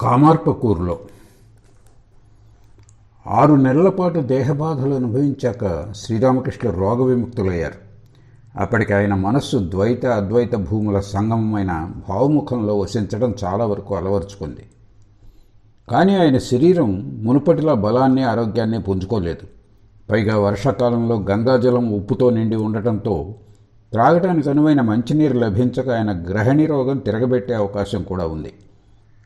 కామార్పకూరులో. ఆరు నెలల పాటు దేహబాధలు అనుభవించాక శ్రీరామకృష్ణ రోగ విముక్తులయ్యారు అప్పటికి ఆయన మనస్సు ద్వైత అద్వైత భూముల సంగమమైన భావముఖంలో వసించడం చాలా వరకు అలవరుచుకుంది. కానీ ఆయన శరీరం మునుపటిలా బలాన్ని ఆరోగ్యాన్ని పుంజుకోలేదు. పైగా వర్షాకాలంలో గంగాజలం ఉప్పుతో నిండి ఉండటంతో త్రాగటానికి అనువైన మంచినీరు లభించక ఆయన గ్రహణి రోగం తిరగబెట్టే అవకాశం కూడా ఉంది.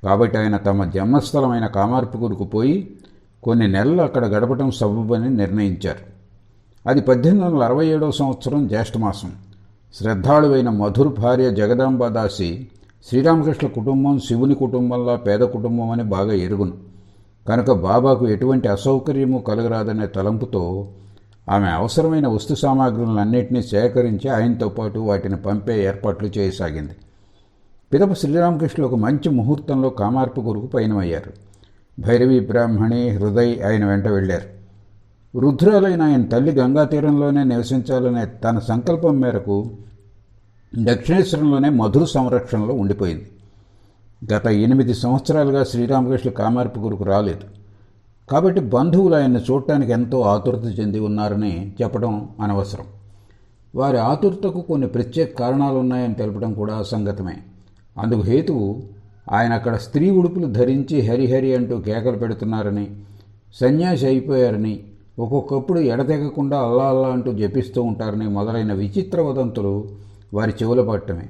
కాబట్టి ఆయన తమ జన్మస్థలమైన కామార్పుకూరుకు పోయి కొన్ని నెలలు అక్కడ గడపటం సబబని నిర్ణయించారు. అది పద్దెనిమిది వందల అరవై ఏడవ సంవత్సరం జ్యేష్ఠమాసం. శ్రద్ధాళువైన మధుర్ భార్య జగదాంబాదాసి శ్రీరామకృష్ణ కుటుంబం శివుని కుటుంబంలో పేద కుటుంబం అని బాగా ఎరుగును. కనుక బాబాకు ఎటువంటి అసౌకర్యము కలగరాదనే తలంపుతో ఆమె అవసరమైన వస్తు సామాగ్రులన్నింటినీ సేకరించి ఆయనతో పాటు వాటిని పంపే ఏర్పాట్లు చేయసాగింది. పిదప శ్రీరామకృష్ణులు ఒక మంచి ముహూర్తంలో కామార్పు కొరకు పయనమయ్యారు. భైరవి బ్రాహ్మణి హృదయ్ ఆయన వెంట వెళ్ళారు. వృద్ధురాలైన ఆయన తల్లి గంగా తీరంలోనే నివసించాలనే తన సంకల్పం మేరకు దక్షిణేశ్వరంలోనే మధుర సంరక్షణలో ఉండిపోయింది. గత ఎనిమిది సంవత్సరాలుగా శ్రీరామకృష్ణ కామార్పు గురుకు రాలేదు. కాబట్టి బంధువులు ఆయన్ని చూడటానికి ఎంతో ఆతురత చెంది ఉన్నారని చెప్పడం అనవసరం. వారి ఆతురతకు కొన్ని ప్రత్యేక కారణాలు ఉన్నాయని తెలపడం కూడా అసంగతమే. అందుకు హేతువు ఆయన అక్కడ స్త్రీ ఉడుపులు ధరించి హరిహరి అంటూ కేకలు పెడుతున్నారని సన్యాసి అయిపోయారని ఒక్కొక్కప్పుడు ఎడతెగకుండా అల్లా అల్లా అంటూ జపిస్తూ ఉంటారని మొదలైన విచిత్ర వదంతులు వారి చెవుల పట్టమే.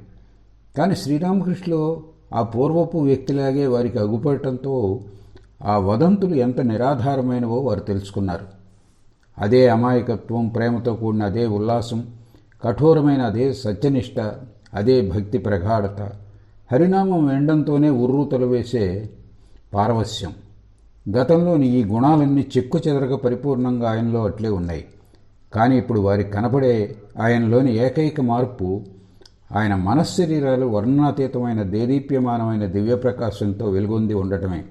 కానీ శ్రీరామకృష్ణులు ఆ పూర్వపు వ్యక్తిలాగే వారికి అగుపడటంతో ఆ వదంతులు ఎంత నిరాధారమైనవో వారు తెలుసుకున్నారు. అదే అమాయకత్వం ప్రేమతో కూడిన అదే ఉల్లాసం కఠోరమైన అదే సత్యనిష్ట అదే భక్తి ప్రగాఢత హరినామం వినడంతోనే ఉర్రు తొలవేసే పారవస్యం గతంలోని ఈ గుణాలన్నీ చెక్కు చెదరక పరిపూర్ణంగా ఆయనలో అట్లే ఉన్నాయి. కానీ ఇప్పుడు వారికి కనపడే ఆయనలోని ఏకైక మార్పు ఆయన మనశ్శరీరాలు వర్ణనాతీతమైన దేదీప్యమానమైన దివ్యప్రకాశంతో వెలుగొంది ఉండటమే.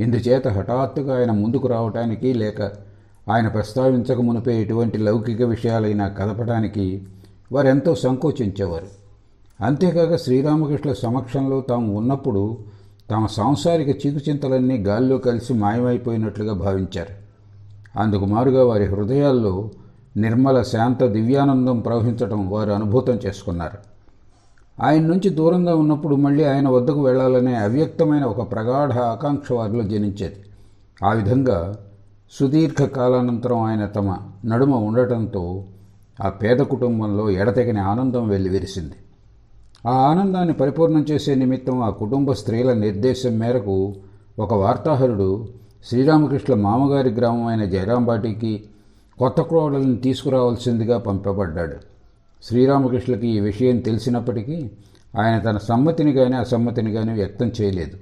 ఇందుచేత హఠాత్తుగా ఆయన ముందుకు రావటానికి లేక ఆయన ప్రస్తావించక మునిపే ఎటువంటి లౌకిక విషయాలైనా కదపడానికి వారెంతో సంకోచించేవారు. అంతేకాక శ్రీరామకృష్ణ సమక్షంలో తాము ఉన్నప్పుడు తమ సాంసారిక చీకుచింతలన్నీ గాల్లో కలిసి మాయమైపోయినట్లుగా భావించారు. అందుకు మారుగా వారి హృదయాల్లో నిర్మల శాంత దివ్యానందం ప్రవహించటం వారు అనుభూతం చేసుకున్నారు. ఆయన నుంచి దూరంగా ఉన్నప్పుడు మళ్ళీ ఆయన వద్దకు వెళ్ళాలనే అవ్యక్తమైన ఒక ప్రగాఢ ఆకాంక్ష వారిలో జనించేది. ఆ విధంగా సుదీర్ఘ కాలానంతరం ఆయన తమ నడుమ ఉండటంతో ఆ పేద కుటుంబంలో ఎడతెగని ఆనందం వెల్లివిరిసింది. ఆ ఆనందాన్ని పరిపూర్ణం చేసే నిమిత్తం ఆ కుటుంబ స్త్రీల నిర్దేశం మేరకు ఒక వార్తాహరుడు శ్రీరామకృష్ణ మామగారి గ్రామం అయిన జయరాంబాటికి కొత్త క్రోడలను తీసుకురావాల్సిందిగా పంపబడ్డాడు. శ్రీరామకృష్ణకి ఈ విషయం తెలిసినప్పటికీ ఆయన తన సమ్మతిని కానీ అసమ్మతిని కానీ వ్యక్తం చేయలేదు.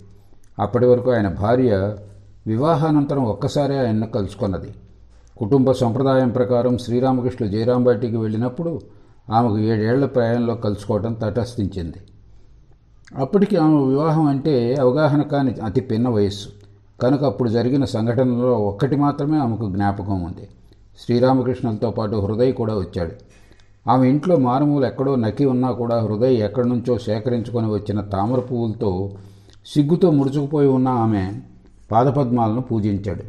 అప్పటి వరకు ఆయన భార్య వివాహానంతరం ఒక్కసారే ఆయన్ను కలుసుకున్నది. కుటుంబ సంప్రదాయం ప్రకారం శ్రీరామకృష్ణ జయరాంబాటికి వెళ్ళినప్పుడు ఆమెకు ఏడేళ్ళ ప్రాయంలో కలుసుకోవడం తటస్థించింది. అప్పటికి ఆమె వివాహం అంటే అవగాహన కాని అతి పిన్న వయస్సు. కనుక అప్పుడు జరిగిన సంఘటనలో ఒక్కటి మాత్రమే ఆమెకు జ్ఞాపకం ఉంది. శ్రీరామకృష్ణులతో పాటు హృదయ్ కూడా వచ్చాడు. ఆమె ఇంట్లో మారుమూలు ఎక్కడో నకి ఉన్నా కూడా హృదయ్ ఎక్కడి నుంచో సేకరించుకొని వచ్చిన తామర పువ్వులతో సిగ్గుతో ముడుచుకుపోయి ఉన్న ఆమె పాదపద్మాలను పూజించాడు.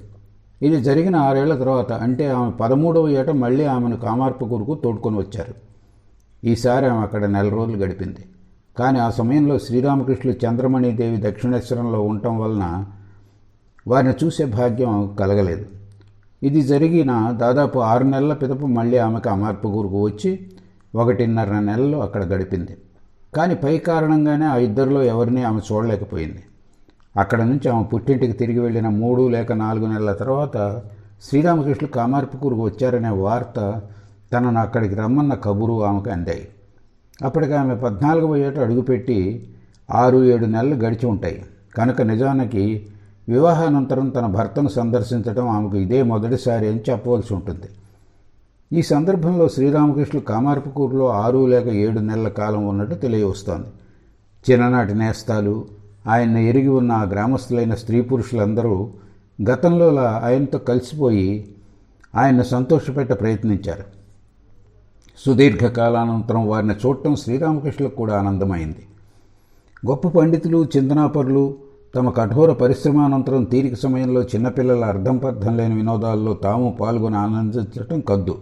ఇది జరిగిన ఆరేళ్ళ తర్వాత అంటే ఆమె పదమూడవ ఏట మళ్ళీ ఆమెను కామార్పు కొరకు తోడుకొని వచ్చారు. ఈసారి ఆమె అక్కడ నెల రోజులు గడిపింది. కానీ ఆ సమయంలో శ్రీరామకృష్ణులు చంద్రమణిదేవి దక్షిణేశ్వరంలో ఉండటం వలన వారిని చూసే భాగ్యం కలగలేదు. ఇది జరిగిన దాదాపు ఆరు నెలల పిదపు మళ్ళీ ఆమెకు అమార్పగూరుకు వచ్చి ఒకటిన్నర నెలలు అక్కడ గడిపింది. కానీ పై కారణంగానే ఆ ఇద్దరిలో ఎవరిని ఆమె చూడలేకపోయింది. అక్కడ నుంచి ఆమె పుట్టింటికి తిరిగి వెళ్ళిన మూడు లేక నాలుగు నెలల తర్వాత శ్రీరామకృష్ణులు కామార్పుకూరుకు వచ్చారనే వార్త తనను అక్కడికి రమ్మన్న కబురు ఆమెకు అందాయి. అప్పటికి ఆమె పద్నాలుగవ ఏట అడుగుపెట్టి ఆరు ఏడు నెలలు గడిచి ఉంటాయి. కనుక నిజానికి వివాహానంతరం తన భర్తను సందర్శించడం ఆమెకు ఇదే మొదటిసారి అని చెప్పవలసి ఉంటుంది. ఈ సందర్భంలో శ్రీరామకృష్ణులు కామార్పుకూరులో ఆరు లేక ఏడు నెలల కాలం ఉన్నట్టు తెలియవస్తోంది. చిన్ననాటి నేస్తాలు ఆయన్ని ఎరిగి ఉన్న ఆ గ్రామస్తులైన స్త్రీ పురుషులందరూ గతంలోలా ఆయనతో కలిసిపోయి ఆయన్ని సంతోషపెట్ట ప్రయత్నించారు. సుదీర్ఘకాలానంతరం వారిని చూడటం శ్రీరామకృష్ణులకు కూడా ఆనందమైంది. గొప్ప పండితులు చింతనాపరులు తమ కఠోర పరిశ్రమానంతరం తీరిక సమయంలో చిన్నపిల్లల అర్థం పర్థం లేని వినోదాల్లో తాము పాల్గొని ఆనందించటం కద్దు.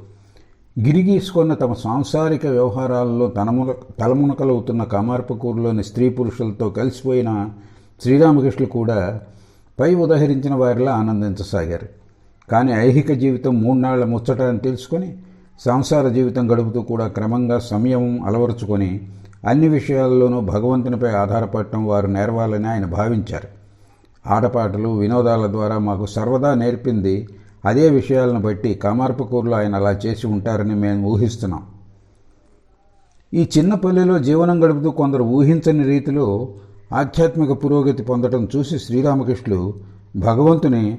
గిరిగీసుకున్న తమ సాంసారిక వ్యవహారాల్లో తనమున తలమునకలవుతున్న కామార్పకూరులోని స్త్రీ పురుషులతో కలిసిపోయిన శ్రీరామకృష్ణులు కూడా పై ఉదహరించిన వారిలా ఆనందించసాగారు. కానీ ఐహిక జీవితం మూడు నాళ్ళ ముచ్చట అని తెలుసుకొని సంసార జీవితం గడుపుతూ కూడా క్రమంగా సంయమం అలవరుచుకొని అన్ని విషయాల్లోనూ భగవంతునిపై ఆధారపడటం వారు నేర్వాలని ఆయన భావించారు. ఆటపాటలు వినోదాల ద్వారా మాకు సర్వదా నేర్పింది అదే విషయాలను బట్టి కామార్పకూరులో ఆయన అలా చేసి ఉంటారని మేము ఊహిస్తున్నాం. ఈ చిన్న పల్లెలో జీవనం గడుపుతూ కొందరు ఊహించని రీతిలో ఆధ్యాత్మిక పురోగతి పొందటం చూసి శ్రీరామకృష్ణులు భగవంతుని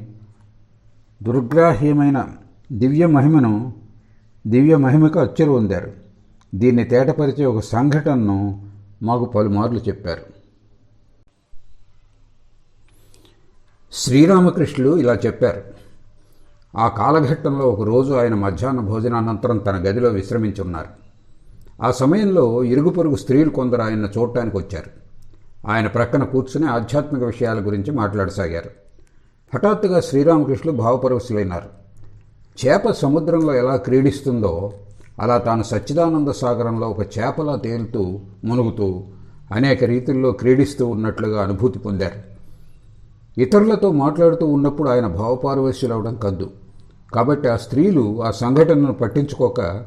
దుర్గ్రాహ్యమైన దివ్య మహిమను దివ్య మహిమకు అచ్చరు పొందారు. దీన్ని తేటపరిచే ఒక సంఘటనను మాకు పలుమార్లు చెప్పారు. శ్రీరామకృష్ణులు ఇలా చెప్పారు. ఆ కాలఘట్టంలో ఒకరోజు ఆయన మధ్యాహ్న భోజనానంతరం తన గదిలో విశ్రమించి ఉన్నారు ఆ సమయంలో ఇరుగు పొరుగు స్త్రీలు కొందరు ఆయన చూడటానికి వచ్చారు. ఆయన ప్రక్కన కూర్చుని ఆధ్యాత్మిక విషయాల గురించి మాట్లాడసాగారు. హఠాత్తుగా శ్రీరామకృష్ణులు భావపరవశులైనారు చేప సముద్రంలో ఎలా క్రీడిస్తుందో అలా తాను సచ్చిదానంద సాగరంలో ఒక చేపలా తేలుతూ మునుగుతూ అనేక రీతుల్లో క్రీడిస్తూ ఉన్నట్లుగా అనుభూతి పొందారు. ఇతరులతో మాట్లాడుతూ ఉన్నప్పుడు ఆయన భావపారవశ్యులవడం కద్దు కాబట్టి ఆ స్త్రీలు ఆ సంఘటనను పట్టించుకోక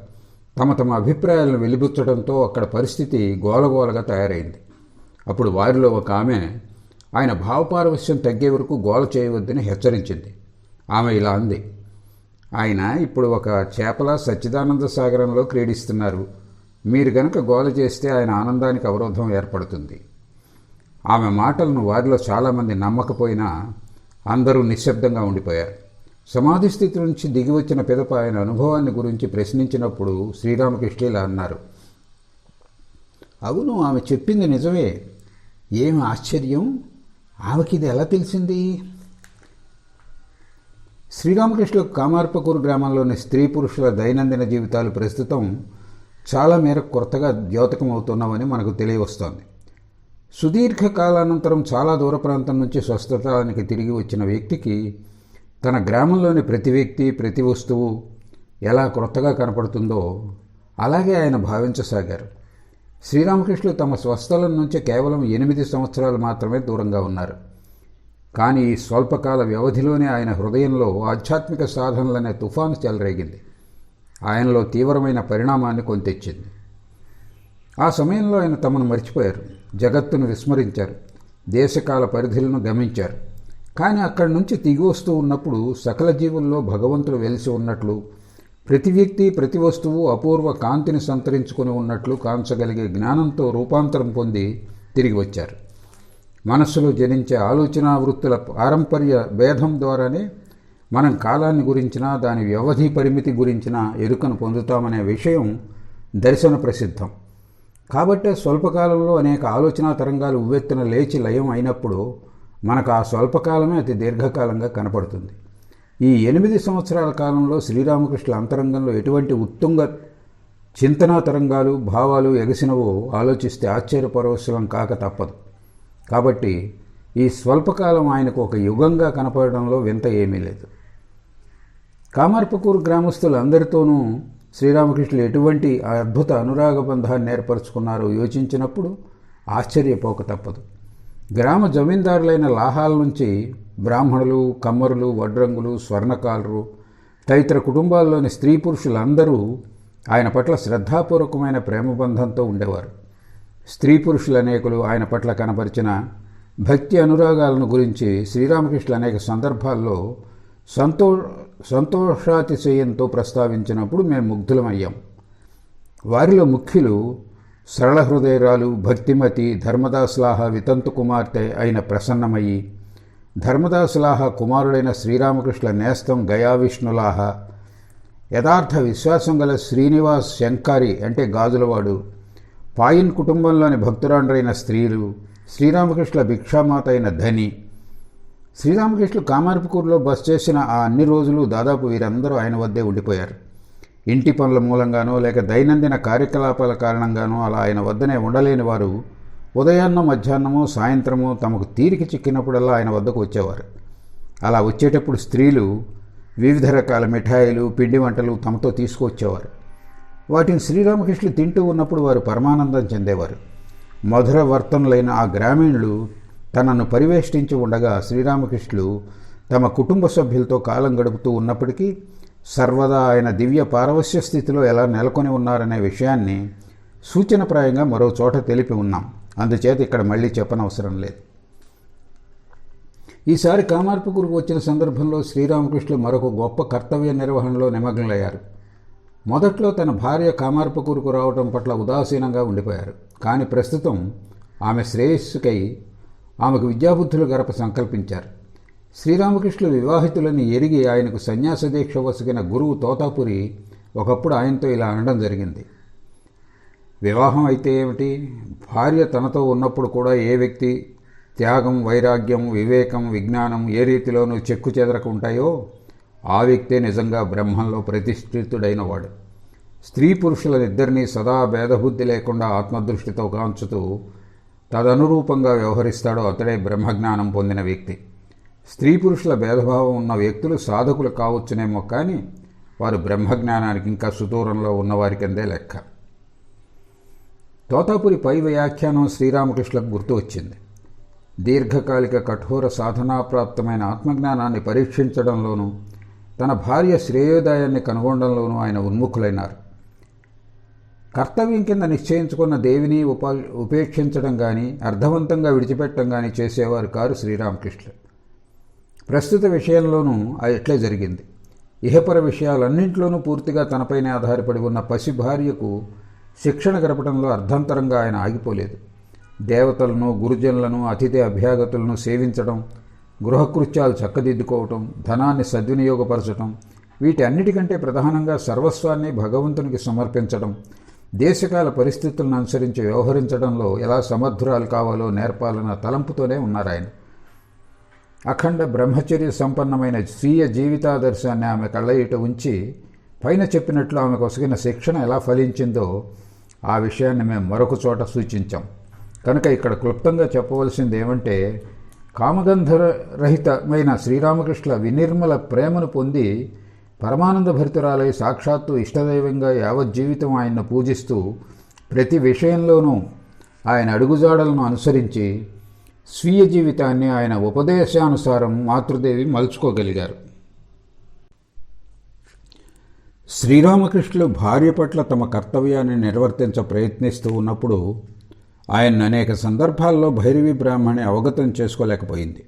తమ తమ అభిప్రాయాలను వెలిబుచ్చడంతో అక్కడ పరిస్థితి గోలగోలగా తయారైంది. అప్పుడు వారిలో ఒక ఆమె ఆయన భావపారవశ్యం తగ్గే వరకు గోల చేయవద్దని హెచ్చరించింది. ఆమె ఇలా అంది. ఆయన ఇప్పుడు ఒక చేపల సచ్చిదానంద సాగరంలో క్రీడిస్తున్నారు. మీరు గనక గోల చేస్తే ఆయన ఆనందానికి అవరోధం ఏర్పడుతుంది. ఆమె మాటలను వారిలో చాలామంది నమ్మకపోయినా అందరూ నిశ్శబ్దంగా ఉండిపోయారు. సమాధి స్థితి నుంచి దిగి వచ్చిన పిదప ఆయన అనుభవాన్ని గురించి ప్రశ్నించినప్పుడు శ్రీరామకృష్ణ ఇలా అన్నారు. అవును ఆమె చెప్పింది నిజమే. ఏమి ఆశ్చర్యం? ఆమెకి ఇది ఎలా తెలిసింది? శ్రీరామకృష్ణ కామార్పకూరు గ్రామంలోని స్త్రీ పురుషుల దైనందిన జీవితాలు ప్రస్తుతం చాలా మేరకు కొత్తగా ద్యోతకం అవుతున్నామని మనకు తెలియవస్తోంది. సుదీర్ఘ కాలానంతరం చాలా దూర ప్రాంతం నుంచి స్వస్థతానికి తిరిగి వచ్చిన వ్యక్తికి తన గ్రామంలోని ప్రతి వ్యక్తి ప్రతి వస్తువు ఎలా క్రొత్తగా కనపడుతుందో అలాగే ఆయన భావించసాగారు. శ్రీరామకృష్ణులు తమ స్వస్థలం నుంచి కేవలం ఎనిమిది సంవత్సరాలు మాత్రమే దూరంగా ఉన్నారు. కానీ ఈ స్వల్పకాల వ్యవధిలోనే ఆయన హృదయంలో ఆధ్యాత్మిక సాధనలనే తుఫాను చెలరేగింది. ఆయనలో తీవ్రమైన పరిణామాన్ని కొంతెచ్చింది. ఆ సమయంలో ఆయన తమను మర్చిపోయారు. జగత్తును విస్మరించారు. దేశకాల పరిధులను గమించారు. కానీ అక్కడి నుంచి దిగి వస్తూ ఉన్నప్పుడు సకల జీవుల్లో భగవంతుడు వెలిసి ఉన్నట్లు ప్రతి వ్యక్తి ప్రతి వస్తువు అపూర్వ కాంతిని సంతరించుకుని ఉన్నట్లు కాంచగలిగే జ్ఞానంతో రూపాంతరం పొంది తిరిగి వచ్చారు. మనస్సులో జనించే ఆలోచనా వృత్తుల పారంపర్య భేదం ద్వారానే మనం కాలాన్ని గురించిన దాని వ్యవధి పరిమితి గురించిన ఎరుకను పొందుతామనే విషయం దర్శన ప్రసిద్ధం. కాబట్టే స్వల్పకాలంలో అనేక ఆలోచనా తరంగాలు ఉవ్వెత్తున లేచి లయం అయినప్పుడు మనకు ఆ స్వల్పకాలమే అతి దీర్ఘకాలంగా కనపడుతుంది. ఈ ఎనిమిది సంవత్సరాల కాలంలో శ్రీరామకృష్ణుల అంతరంగంలో ఎటువంటి ఉత్తుంగ చింతనా తరంగాలు భావాలు ఎగసినవో ఆలోచిస్తే ఆశ్చర్యపరవశలం కాక తప్పదు. కాబట్టి ఈ స్వల్పకాలం ఆయనకు ఒక యుగంగా కనపడడంలో వింత ఏమీ లేదు. కామార్పకూరు గ్రామస్తులందరితోనూ శ్రీరామకృష్ణులు ఎటువంటి అద్భుత అనురాగ బంధాన్ని ఏర్పరచుకున్నారో యోచించినప్పుడు ఆశ్చర్యపోక తప్పదు. గ్రామ జమీందారులైన లాహాల నుంచి బ్రాహ్మణులు కమ్మరులు వడ్రంగులు స్వర్ణకారులు తదితర కుటుంబాల్లోని స్త్రీ పురుషులందరూ ఆయన పట్ల శ్రద్ధాపూర్వకమైన ప్రేమబంధంతో ఉండేవారు. స్త్రీ పురుషుల అనేకులు ఆయన పట్ల కనపరిచిన భక్తి అనురాగాలను గురించి శ్రీరామకృష్ణులు అనేక సందర్భాల్లో సంతో సంతోషాతిశయంతో ప్రస్తావించినప్పుడు మేము ముగ్ధులమయ్యాం. వారిలో ముఖ్యులు సరళ హృదయరాలు భక్తిమతి ధర్మదాసులాహ వితంతు కుమార్తె అయిన ప్రసన్నమయ్యి ధర్మదాసులాహ కుమారుడైన శ్రీరామకృష్ణ నేస్తం గయావిష్ణులాహ యథార్థ విశ్వాసం గల శ్రీనివాస్ శంకారి అంటే గాజులవాడు పాయిన్ కుటుంబంలోని భక్తురాండ్రైన స్త్రీలు శ్రీరామకృష్ణ భిక్షామాత అయిన ధని. శ్రీరామకృష్ణ కామార్పుకూరులో బస్ చేసిన ఆ అన్ని రోజులు దాదాపు వీరందరూ ఆయన వద్దే ఉండిపోయారు. ఇంటి పనుల మూలంగానో లేక దైనందిన కార్యకలాపాల కారణంగానో అలా ఆయన వద్దనే ఉండలేని వారు ఉదయాన్న మధ్యాహ్నమో సాయంత్రమో తమకు తీరిక చిక్కినప్పుడల్లా ఆయన వద్దకు వచ్చేవారు. అలా వచ్చేటప్పుడు స్త్రీలు వివిధ రకాల మిఠాయిలు పిండి వంటలు తమతో తీసుకువచ్చేవారు. వాటిని శ్రీరామకృష్ణులు తింటూ ఉన్నప్పుడు వారు పరమానందం చెందేవారు. మధుర వర్తనులైన ఆ గ్రామీణులు తనను పరివేష్టించి ఉండగా శ్రీరామకృష్ణులు తమ కుటుంబ సభ్యులతో కాలం గడుపుతూ ఉన్నప్పటికీ సర్వదా ఆయన దివ్య పారవస్య స్థితిలో ఎలా నెలకొని ఉన్నారనే విషయాన్ని సూచనప్రాయంగా మరో చోట తెలిపి ఉన్నాం. అందుచేత ఇక్కడ మళ్ళీ చెప్పనవసరం లేదు. ఈసారి కామార్పుకురుకు వచ్చిన సందర్భంలో శ్రీరామకృష్ణులు మరొక గొప్ప కర్తవ్య నిర్వహణలో నిమగ్నలయ్యారు. మొదట్లో తన భార్య కామార్పకూరుకు రావడం పట్ల ఉదాసీనంగా ఉండిపోయారు. కానీ ప్రస్తుతం ఆమె శ్రేయస్సుకై ఆమెకు విద్యాబుద్ధులు గడప సంకల్పించారు. శ్రీరామకృష్ణులు వివాహితులని ఎరిగి ఆయనకు సన్యాస దీక్ష వసిగిన గురువు తోతాపురి ఒకప్పుడు ఆయనతో ఇలా అనడం జరిగింది. వివాహం అయితే ఏమిటి? భార్య తనతో ఉన్నప్పుడు కూడా ఏ వ్యక్తి త్యాగం వైరాగ్యం వివేకం విజ్ఞానం ఏ రీతిలోనూ చెక్కు చెదరక ఉంటాయో ఆ వ్యక్తే నిజంగా బ్రహ్మంలో ప్రతిష్ఠితుడైనవాడు. స్త్రీ పురుషులనిద్దరినీ సదా భేదబుద్ధి లేకుండా ఆత్మదృష్టితో కాంచుతూ తదనురూపంగా వ్యవహరిస్తాడో అతడే బ్రహ్మజ్ఞానం పొందిన వ్యక్తి. స్త్రీ పురుషుల భేదభావం ఉన్న వ్యక్తులు సాధకులు కావచ్చునేమో కానీ వారు బ్రహ్మజ్ఞానానికి ఇంకా సుదూరంలో ఉన్నవారి కిందే లెక్క. తోతాపురి పై వ్యాఖ్యానం శ్రీరామకృష్ణకు గుర్తు వచ్చింది. దీర్ఘకాలిక కఠోర సాధనాప్రాప్తమైన ఆత్మజ్ఞానాన్ని పరీక్షించడంలోనూ తన భార్య శ్రేయోదయాన్ని కనుగొనడంలోనూ ఆయన ఉన్ముఖులైనారు. కర్తవ్యం కింద నిశ్చయించుకున్న దేవిని ఉపా ఉపేక్షించడం కానీ అర్థవంతంగా విడిచిపెట్టడం కానీ చేసేవారు కారు శ్రీరామకృష్ణ ప్రస్తుత విషయంలోనూ అది ఎట్లే జరిగింది. ఇహపర విషయాలన్నింటిలోనూ పూర్తిగా తనపైనే ఆధారపడి ఉన్న పసి భార్యకు శిక్షణ గడపడంలో అర్థంతరంగా ఆయన ఆగిపోలేదు. దేవతలను గురుజనులను అతిథి అభ్యాగతులను సేవించడం గృహకృత్యాలు చక్కదిద్దుకోవటం ధనాన్ని సద్వినియోగపరచడం వీటి అన్నిటికంటే ప్రధానంగా సర్వస్వాన్ని భగవంతునికి సమర్పించడం దేశకాల పరిస్థితులను అనుసరించి వ్యవహరించడంలో ఎలా సమర్థురాలు కావాలో నేర్పాలన్న తలంపుతోనే ఉన్నారు ఆయన అఖండ బ్రహ్మచర్య సంపన్నమైన స్వీయ జీవితాదర్శాన్ని ఆమె కళ్ళయిట ఉంచి పైన చెప్పినట్లు ఆమెకు ఒసగిన శిక్షణ ఎలా ఫలించిందో ఆ విషయాన్ని మేము మరొక చోట సూచించాం. కనుక ఇక్కడ క్లుప్తంగా చెప్పవలసింది ఏమంటే కామగంధరహితమైన శ్రీరామకృష్ణ వినిర్మల ప్రేమను పొంది పరమానంద భరితురాలై సాక్షాత్తు ఇష్టదైవంగా యావజ్జీవితం ఆయన్ను పూజిస్తూ ప్రతి విషయంలోనూ ఆయన అడుగుజాడలను అనుసరించి స్వీయ జీవితాన్ని ఆయన ఉపదేశానుసారం మాతృదేవి మలుచుకోగలిగారు. శ్రీరామకృష్ణులు భార్య పట్ల తమ కర్తవ్యాన్ని నిర్వర్తించ ప్రయత్నిస్తూ ఉన్నప్పుడు ఆయన అనేక సందర్భాల్లో భైరవి బ్రాహ్మణి అవగతం చేసుకోలేకపోయింది.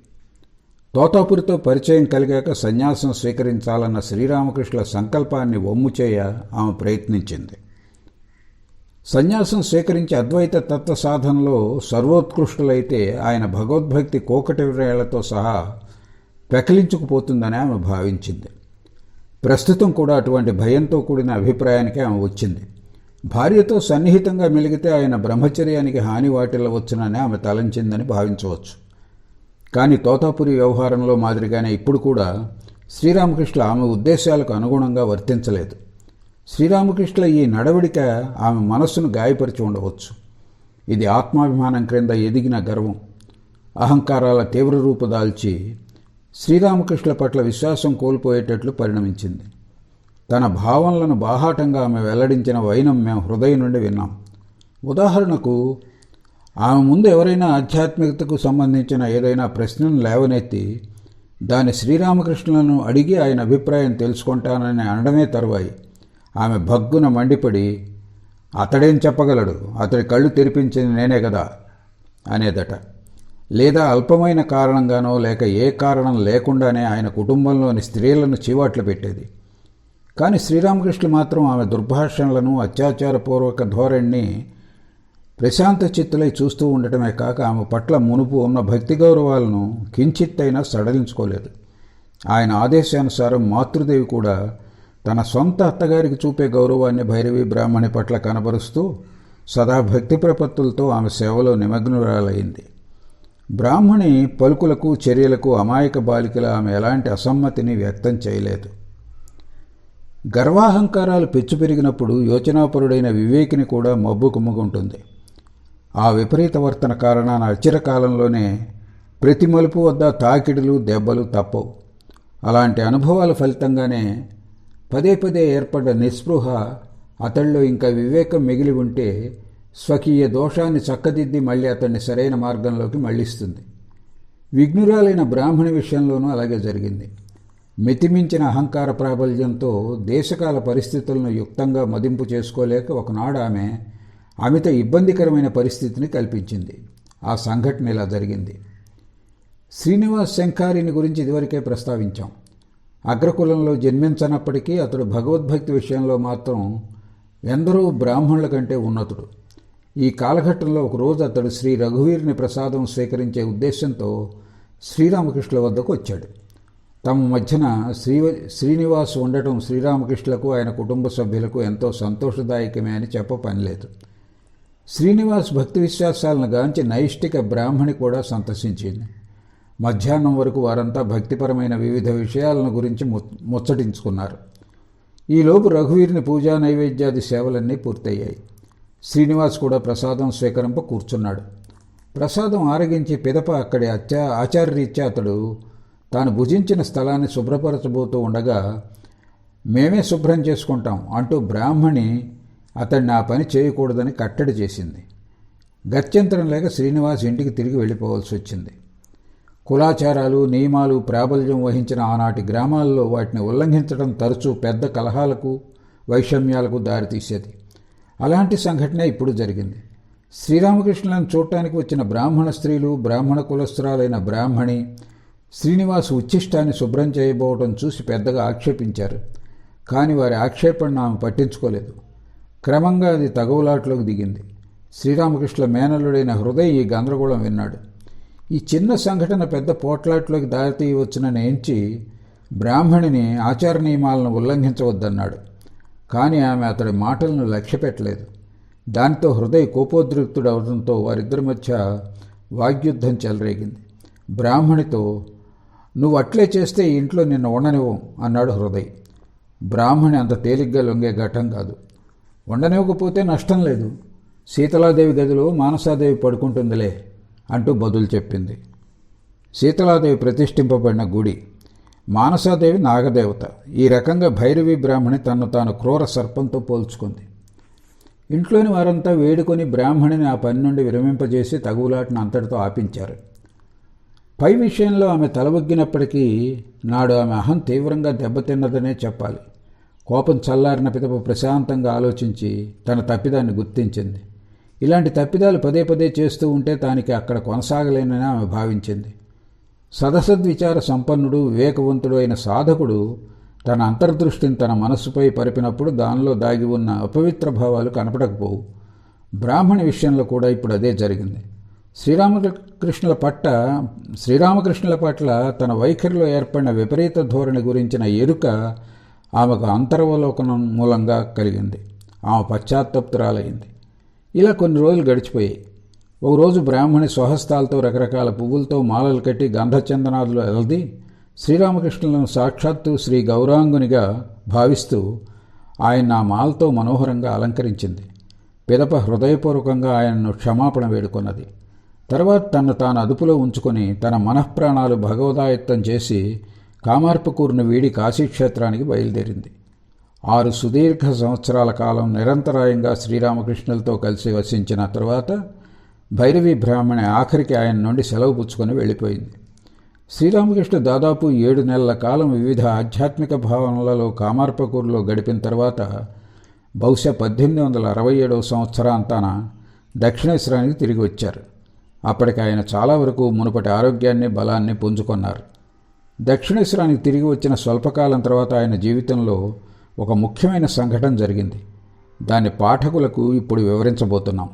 తోతాపురితో పరిచయం కలిగాక సన్యాసం స్వీకరించాలన్న శ్రీరామకృష్ణుల సంకల్పాన్ని ఒమ్ము చేయ ఆమె ప్రయత్నించింది. సన్యాసం స్వీకరించి అద్వైత తత్వ సాధనలో సర్వోత్కృష్టులైతే ఆయన భగవద్భక్తి కోకటి వేళ్ళతో సహా పెకలించుకుపోతుందని ఆమె భావించింది. ప్రస్తుతం కూడా అటువంటి భయంతో కూడిన అభిప్రాయానికి ఆమె వచ్చింది. భార్యతో సన్నిహితంగా మెలిగితే ఆయన బ్రహ్మచర్యానికి హాని వాటిల్లవచ్చునని ఆమె తలంచిందని భావించవచ్చు. కానీ తోతాపురి వ్యవహారంలో మాదిరిగానే ఇప్పుడు కూడా శ్రీరామకృష్ణ ఆమె ఉద్దేశాలకు అనుగుణంగా వర్తించలేదు. శ్రీరామకృష్ణ ఈ నడవడిక ఆమె మనస్సును గాయపరిచి ఉండవచ్చు. ఇది ఆత్మాభిమానం క్రింద ఎదిగిన గర్వం. అహంకారాల తీవ్ర రూపు దాల్చి శ్రీరామకృష్ణ పట్ల విశ్వాసం కోల్పోయేటట్లు పరిణమించింది. తన భావనలను బాహాటంగా ఆమె వెల్లడించిన వైనం మేము హృదయం నుండి విన్నాం. ఉదాహరణకు ఆమె ముందు ఎవరైనా ఆధ్యాత్మికతకు సంబంధించిన ఏదైనా ప్రశ్నను లేవనెత్తి దాని శ్రీరామకృష్ణులను అడిగి ఆయన అభిప్రాయం తెలుసుకుంటానని అనడమే తరువాయి. ఆమె భగ్గున మండిపడి అతడేం చెప్పగలడు? అతడి కళ్ళు తెరిపించింది నేనే కదా అనేదట. లేదా అల్పమైన కారణంగానో లేక ఏ కారణం లేకుండానే ఆయన కుటుంబంలోని స్త్రీలను చీవాట్లు పెట్టేది. కానీ శ్రీరామకృష్ణులు మాత్రం ఆమె దుర్భాషణలను అత్యాచారపూర్వక ధోరణిని ప్రశాంత చిత్తులై చూస్తూ ఉండటమే కాక ఆమె పట్ల మునుపు ఉన్న భక్తి గౌరవాలను కించిత్తైనా సడలించుకోలేదు. ఆయన ఆదేశానుసారం మాతృదేవి కూడా తన సొంత అత్తగారికి చూపే గౌరవాన్ని భైరవి బ్రాహ్మణి పట్ల కనబరుస్తూ సదా భక్తి ప్రపత్తులతో ఆమె సేవలో నిమగ్నురాలైంది బ్రాహ్మణి పలుకులకు చర్యలకు అమాయక బాలికల ఆమె ఎలాంటి అసమ్మతిని వ్యక్తం చేయలేదు. గర్వాహంకారాలు పెచ్చు పెరిగినప్పుడు యోచనాపరుడైన వివేకిని కూడా మబ్బు కుమ్ముకుంటుంది. ఆ విపరీత వర్తన కారణాన అచిరకాలంలోనే ప్రతి మలుపు వద్ద తాకిడులు దెబ్బలు తప్పవు. అలాంటి అనుభవాల ఫలితంగానే పదే పదే ఏర్పడ్డ నిస్పృహ అతడిలో ఇంకా వివేకం మిగిలి ఉంటే స్వకీయ దోషాన్ని చక్కదిద్ది మళ్ళీ అతన్ని సరైన మార్గంలోకి మళ్ళిస్తుంది. విఘ్నురాలైన బ్రాహ్మణి విషయంలోనూ అలాగే జరిగింది. మితిమించిన అహంకార ప్రాబల్యంతో దేశకాల పరిస్థితులను యుక్తంగా మదింపు చేసుకోలేక ఒకనాడు ఆమె అమిత ఇబ్బందికరమైన పరిస్థితిని కల్పించింది. ఆ సంఘటన ఇలా జరిగింది. శ్రీనివాస్ శంఖారిని గురించి ఇదివరకే ప్రస్తావించాం. అగ్రకులంలో జన్మించనప్పటికీ అతడు భగవద్భక్తి విషయంలో మాత్రం ఎందరో బ్రాహ్మణుల కంటే ఉన్నతుడు. ఈ కాలఘట్టంలో ఒకరోజు అతడు శ్రీ రఘువీరుని ప్రసాదం స్వీకరించే ఉద్దేశంతో శ్రీరామకృష్ణుల వద్దకు వచ్చాడు. తమ మధ్యన శ్రీ శ్రీనివాస్ ఉండటం శ్రీరామకృష్ణులకు ఆయన కుటుంబ సభ్యులకు ఎంతో సంతోషదాయకమే అని చెప్ప పనిలేదు శ్రీనివాస్ భక్తి విశ్వాసాలను గాంచి నైష్టిక బ్రాహ్మణి కూడా సంతసించింది. మధ్యాహ్నం వరకు వారంతా భక్తిపరమైన వివిధ విషయాలను గురించి ముచ్చటించుకున్నారు. ఈలోపు రఘువీరిని పూజా నైవేద్యాది సేవలన్నీ పూర్తయ్యాయి. శ్రీనివాస్ కూడా ప్రసాదం స్వీకరింప కూర్చున్నాడు. ప్రసాదం ఆరగించి పిదప అక్కడి అత్యా ఆచార్యరీత్యా అతడు తాను భుజించిన స్థలాన్ని శుభ్రపరచబోతూ ఉండగా మేమే శుభ్రం చేసుకుంటాం అంటూ బ్రాహ్మణి అతడిని ఆ పని చేయకూడదని కట్టడి చేసింది. గత్యంతరం లేక శ్రీనివాస్ ఇంటికి తిరిగి వెళ్ళిపోవాల్సి వచ్చింది. కులాచారాలు నియమాలు ప్రాబల్యం వహించిన ఆనాటి గ్రామాల్లో వాటిని ఉల్లంఘించడం తరచూ పెద్ద కలహాలకు వైషమ్యాలకు దారితీసేది. అలాంటి సంఘటనే ఇప్పుడు జరిగింది. శ్రీరామకృష్ణులను చూడటానికి వచ్చిన బ్రాహ్మణ స్త్రీలు బ్రాహ్మణ కులస్త్రాలైన బ్రాహ్మణి శ్రీనివాస్ ఉచ్ఛిష్టాన్ని శుభ్రం చేయబోవడం చూసి పెద్దగా ఆక్షేపించారు. కానీ వారి ఆక్షేపణ ఆమె పట్టించుకోలేదు. క్రమంగా అది తగవులాట్లోకి దిగింది. శ్రీరామకృష్ణ మేనల్లుడైన హృదయ్ ఈ గందరగోళం విన్నాడు. ఈ చిన్న సంఘటన పెద్ద పోట్లాట్లోకి దారితీయవచ్చునని ఎంచి బ్రాహ్మణిని ఆచార నియమాలను ఉల్లంఘించవద్దన్నాడు. కానీ ఆమె అతడి మాటలను లక్ష్యపెట్టలేదు. దాంతో హృదయ కోపోద్రిక్తుడవడంతో వారిద్దరి మధ్య వాగ్యుద్ధం చెలరేగింది. బ్రాహ్మణితో నువ్వు అట్లే చేస్తే ఇంట్లో నిన్ను ఉండనివ్వం అన్నాడు హృదయ్. బ్రాహ్మణి అంత తేలిగ్గా లొంగే ఘటం కాదు. ఉండనివ్వకపోతే నష్టం లేదు. శీతలాదేవి గదిలో మానసాదేవి పడుకుంటుందిలే అంటూ బదులు చెప్పింది. శీతలాదేవి ప్రతిష్ఠింపబడిన గుడి. మానసాదేవి నాగదేవత. ఈ రకంగా భైరవి బ్రాహ్మణి తను తాను క్రూర సర్పంతో పోల్చుకుంది. ఇంట్లోని వారంతా వేడుకొని బ్రాహ్మణిని ఆ పని నుండి విరమింపజేసి తగులాటను అంతటితో ఆపించారు. పై విషయంలో ఆమె తలవొగ్గినప్పటికీ నాడు ఆమె అహం తీవ్రంగా దెబ్బతిన్నదనే చెప్పాలి. కోపం చల్లారిన పిదప ప్రశాంతంగా ఆలోచించి తన తప్పిదాన్ని గుర్తించింది. ఇలాంటి తప్పిదాలు పదే పదే చేస్తూ ఉంటే తానికి అక్కడ కొనసాగలేనని ఆమె భావించింది. సదసద్విచార సంపన్నుడు వివేకవంతుడు అయిన సాధకుడు తన అంతర్దృష్టిని తన మనస్సుపై పరిపినప్పుడు దానిలో దాగి ఉన్న అపవిత్ర భావాలు కనపడకపోవు. బ్రాహ్మణి విషయంలో కూడా ఇప్పుడు అదే జరిగింది. శ్రీరామకృష్ణుల పట్ల శ్రీరామకృష్ణుల పట్ల తన వైఖరిలో ఏర్పడిన విపరీత ధోరణి గురించిన ఎరుక ఆమెకు అంతర్వలోకనం మూలంగా కలిగింది. ఆమె పశ్చాత్తప్తురాలైంది. ఇలా కొన్ని రోజులు గడిచిపోయాయి. ఒకరోజు బ్రాహ్మణి స్వహస్తాలతో రకరకాల పువ్వులతో మాలలు కట్టి గంధచందనాదులు ఎల్ది శ్రీరామకృష్ణులను సాక్షాత్తు శ్రీ గౌరాంగునిగా భావిస్తూ ఆయన ఆ మాలతో మనోహరంగా అలంకరించింది. పిదప హృదయపూర్వకంగా ఆయనను క్షమాపణ వేడుకొన్నది. తర్వాత తను తాను అదుపులో ఉంచుకొని తన మనఃప్రాణాలు భగవదాయత్తం చేసి కామార్పకూరును వీడి కాశీక్షేత్రానికి బయలుదేరింది. ఆరు సుదీర్ఘ సంవత్సరాల కాలం నిరంతరాయంగా శ్రీరామకృష్ణులతో కలిసి వసించిన తరువాత భైరవి బ్రాహ్మణి ఆఖరికి ఆయన నుండి సెలవు పుచ్చుకొని వెళ్ళిపోయింది. శ్రీరామకృష్ణ దాదాపు ఏడు నెలల కాలం వివిధ ఆధ్యాత్మిక భావనలలో కామార్పకూరులో గడిపిన తర్వాత బహుశా పద్దెనిమిది వందల అరవై ఏడవ సంవత్సరాంతాన దక్షిణేశ్వరానికి తిరిగి వచ్చారు. అప్పటికి ఆయన చాలా వరకు మునుపటి ఆరోగ్యాన్ని బలాన్ని పుంజుకున్నారు. దక్షిణేశ్వరానికి తిరిగి వచ్చిన స్వల్పకాలం తర్వాత ఆయన జీవితంలో ఒక ముఖ్యమైన సంఘటన జరిగింది. దాని పాఠకులకు ఇప్పుడు వివరించబోతున్నాం.